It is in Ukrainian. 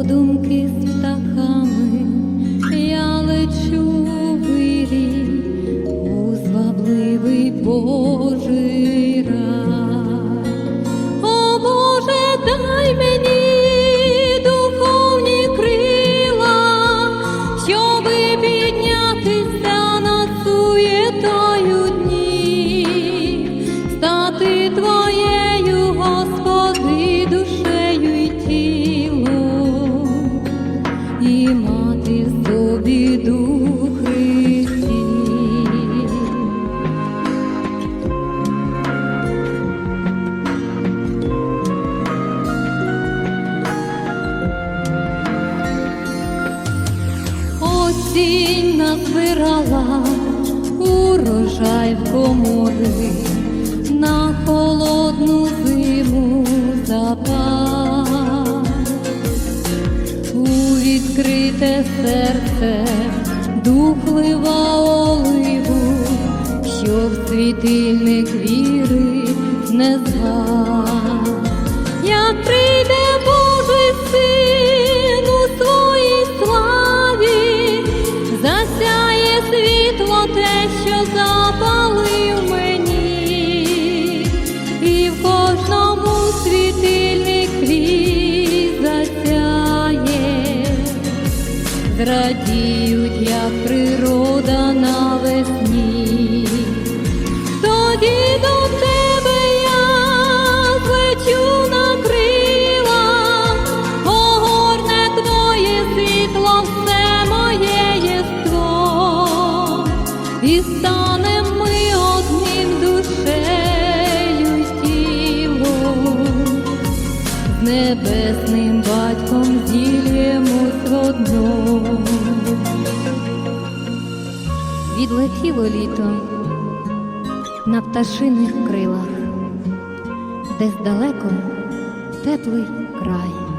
подумки з птахами я лечу вирі у звабливий Божий рай. О Боже, дай мені Осінь назбирала урожай в комори, на холодну зиму запас. У відкрите серце духлива оливу, щоб світильник віри не згас. Як світло те, що запалив мені, і в кожному світильник твій засяє, зрадіють, як природа навесні. І станем ми одним душею тілом, небесним батьком зільємось в. Відлетіло літо на пташиних крилах, десь далеко теплий край.